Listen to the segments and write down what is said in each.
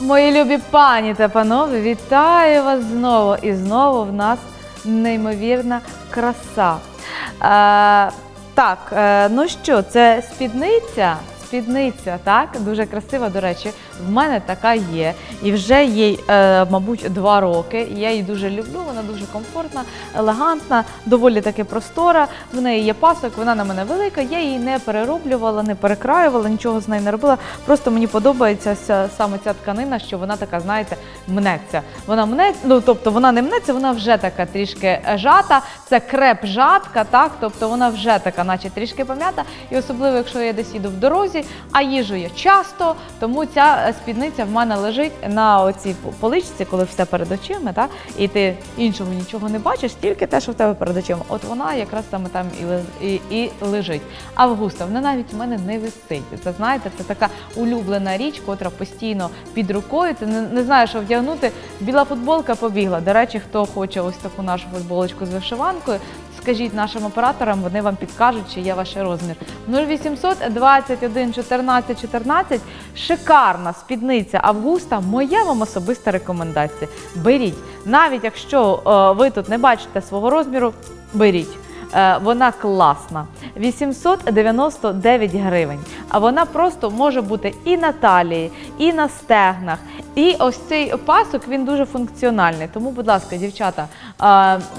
Мої любі пані та панове, вітаю вас знову. І знову в нас неймовірна краса. Е, так, е, ну що, це спідниця. Спідниця, так, дуже красива, до речі, в мене така є. І вже їй, е, мабуть, два роки. І я її дуже люблю, вона дуже комфортна, елегантна, доволі таки простора. В неї є пасок, вона на мене велика. Я її не перероблювала, не перекраювала, нічого з нею не робила. Просто мені подобається саме ця тканина, що вона така, знаєте, мнеться. Вона мнеться, ну тобто вона не мнеться, вона вже така трішки е, жата. Це креп жатка, так, тобто вона вже така, наче трішки пом'ята. І особливо, якщо я десь їду в дорозі, а їжу я часто, тому ця е, спідниця в мене лежить на оцій поличці, коли все перед очима, так, і ти іншого нічого не бачиш, тільки те, що в тебе перед очима. От вона якраз саме там і, і, і лежить. Августа, вона навіть в мене не висить. Це знаєте, це така улюблена річ, котра постійно під рукою. Ти не, не знаєш, що вдягнути. Біла футболка побігла. До речі, хто хоче ось таку нашу футболочку з вишиванкою, скажіть нашим операторам, вони вам підкажуть, чи є ваш розмір. 0800 21 14 14. Шикарна спідниця Августа. Моя вам особиста рекомендація. Беріть. Навіть якщо е, ви тут не бачите свого розміру, беріть. Е, Вона класна. 899 гривень. А вона просто може бути і на талії, і на стегнах. І ось цей пасок він дуже функціональний. Тому, будь ласка, дівчата,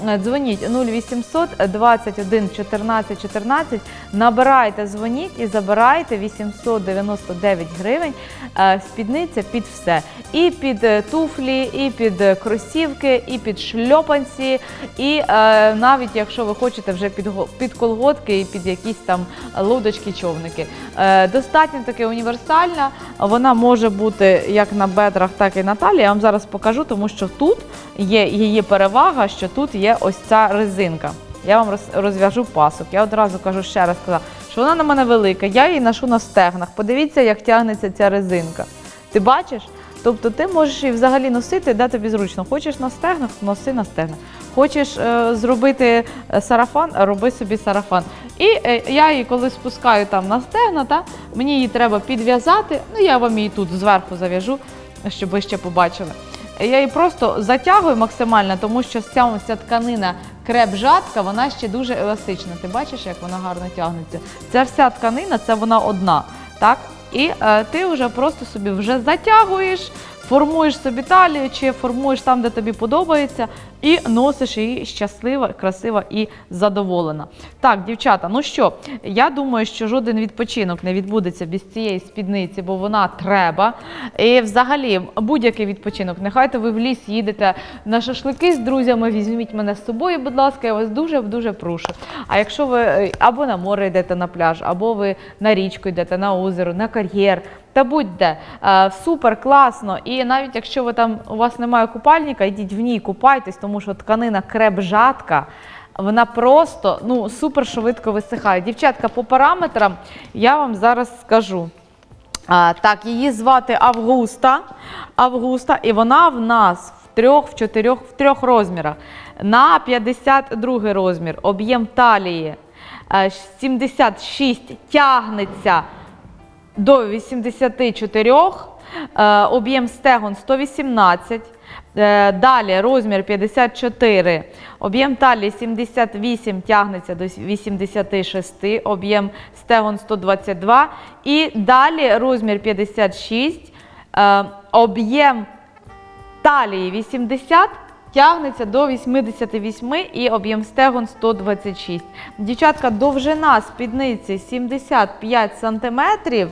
е, дзвоніть 0800 21 14 14, набирайте, дзвоніть і забирайте 899 гривень. Е, Спідниця під все. І під е, туфлі, і під е, кросівки, і під шльопанці, і е, навіть якщо ви хочете вже під, під колготки і під якісь там лодочки, човники. Е, достатньо таки універсальна. Вона може бути як на бедрах, так і на талії. Я вам зараз покажу, тому що тут є її перевага, що тут є ось ця резинка. Я вам роз- розв'яжу пасок. Я одразу кажу ще раз сказала, що вона на мене велика. Я її ношу на стегнах. Подивіться, як тягнеться ця резинка. Ти бачиш? Тобто ти можеш її взагалі носити, де тобі зручно. Хочеш на стегнах, носи на стегнах. Хочеш е, зробити е, сарафан, роби собі сарафан. І е, я її коли спускаю там на стегна, та, мені її треба підв'язати. Ну я вам її тут зверху зав'яжу, щоб ви ще побачили. Я її просто затягую максимально, тому що ця, ця тканина креп-жатка, вона ще дуже еластична. Ти бачиш, як вона гарно тягнеться? Ця вся тканина, це вона одна. Так? І е, ти вже просто собі вже затягуєш, формуєш собі талію, чи формуєш там, де тобі подобається, і носиш її щаслива, красива і задоволена. Так, дівчата, ну що, я думаю, що жоден відпочинок не відбудеться без цієї спідниці, бо вона треба. І взагалі, будь-який відпочинок, нехай то ви в ліс їдете на шашлики з друзями, візьміть мене з собою, будь ласка, я вас дуже дуже прошу. А якщо ви е, або на море йдете на пляж, або ви на річку йдете, на озеро, на кар'єр. Та будь-де Е, супер класно. І навіть якщо ви там у вас немає купальника, йдіть в ній, купайтесь, тому що тканина креп-жатка. Вона просто ну супер швидко висихає. Дівчатка, по параметрам я вам зараз скажу. Так, її звати Августа. Августа, і вона в нас в трьох, в чотирьох, в трьох розмірах. На 52 розмір, об'єм талії е, 76 тягнеться до 84, е, об'єм стегон 118. е, Далі розмір 54, об'єм талії 78 тягнеться до 86, об'єм стегон 122. І далі розмір 56, е, об'єм талії 80 тягнеться до 88 і об'єм стегон 126. Дівчатка, довжина спідниці 75 сантиметрів.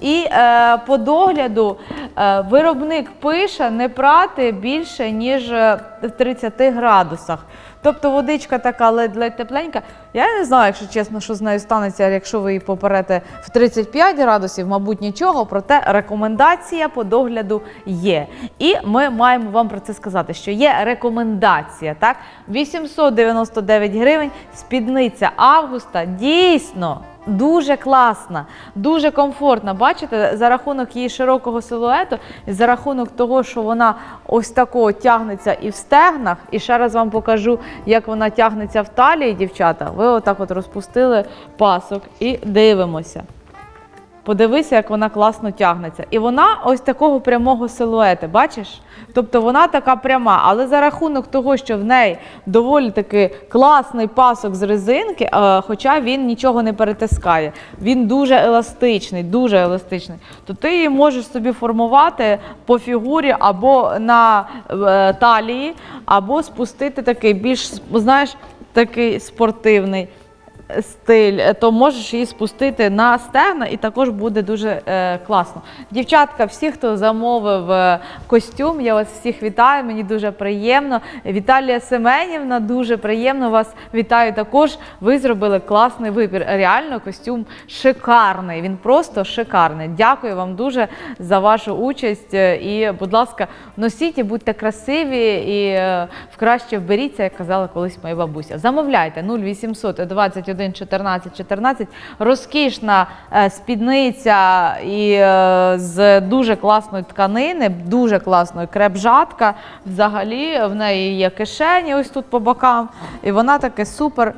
І е, по догляду е, виробник пише не прати більше, ніж е, в 30 градусах. Тобто водичка така ледь-ледь тепленька. Я не знаю, якщо чесно, що з нею станеться, якщо ви її поперете в 35 градусів, мабуть, нічого, проте рекомендація по догляду є. І ми маємо вам про це сказати, що є рекомендація. Так, 899 гривень, спідниця августа дійсно. Дуже класна, дуже комфортна. Бачите, за рахунок її широкого силуету, за рахунок того, що вона ось такого тягнеться і в стегнах. І ще раз вам покажу, як вона тягнеться в талії, дівчата. Ви отак от розпустили пасок і дивимося. Подивися, як вона класно тягнеться. І вона ось такого прямого силуету, бачиш? Тобто вона така пряма, але за рахунок того, що в неї доволі таки класний пасок з резинки, е, хоча він нічого не перетискає. Він дуже еластичний, дуже еластичний. То ти її можеш собі формувати по фігурі або на е, талії, або спустити такий більш, знаєш, такий спортивний стиль, е, то можеш її спустити на стегна і також буде дуже е, класно. Дівчатка, всі, хто замовив е, костюм, я вас всіх вітаю, мені дуже приємно. Віталія Семенівна, дуже приємно вас вітаю також. Ви зробили класний вибір. Реально костюм шикарний. Він просто шикарний. Дякую вам дуже за вашу участь. Е, І, будь ласка, носіть і будьте красиві і е, в вберіться, як казала колись моя бабуся. Замовляйте 0800 21 14 14. Розкішна е, спідниця і е, з дуже класної тканини, дуже класної креп-жатка. Взагалі в неї є кишені ось тут по бокам, і вона таке супер,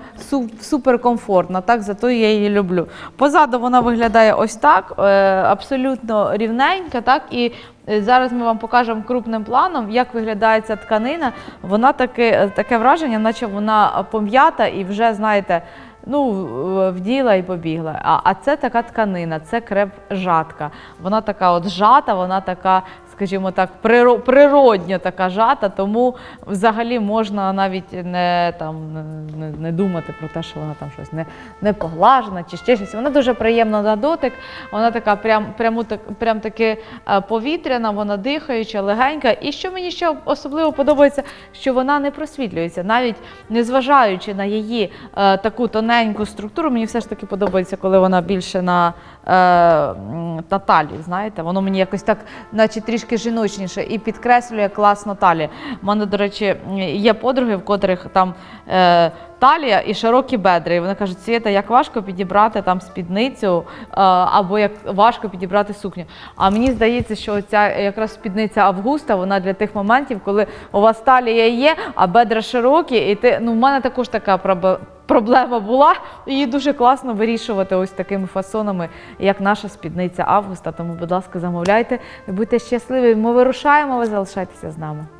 супер комфортна. Так зато я її люблю. Позаду вона виглядає ось так, е, абсолютно рівненька, так і. Зараз ми вам покажемо крупним планом, як виглядає ця тканина. Вона таке, таке враження, наче вона пом'ята і вже, знаєте, ну, вділа і побігла. А, а це така тканина, це креп жатка. Вона така от жата, вона така, скажімо так, приро- природньо така жата, тому взагалі можна навіть не, там, не, не- думати про те, що вона там щось не, не поглажена чи ще щось. Вона дуже приємна на дотик, вона така прям, пряму, так, прям таки е, повітряна, вона дихаюча, легенька. І що мені ще особливо подобається, що вона не просвітлюється, навіть незважаючи на її е, таку тоненьку структуру, мені все ж таки подобається, коли вона більше на, е, на знаєте, воно мені якось так, наче трішки жіночніше, і підкреслює класно Наталі. У мене, до речі, є подруги, в котрих там е, талія і широкі бедри. І вони кажуть, Свєта, як важко підібрати там спідницю, е, або як важко підібрати сукню. А мені здається, що ця якраз спідниця Августа, вона для тих моментів, коли у вас талія є, а бедра широкі, і ти ну в мене також така проблема була. Її дуже класно вирішувати ось такими фасонами, як наша спідниця Августа. Тому, будь ласка, замовляйте, будьте щасливі. Ми вирушаємо, ви залишайтеся з нами.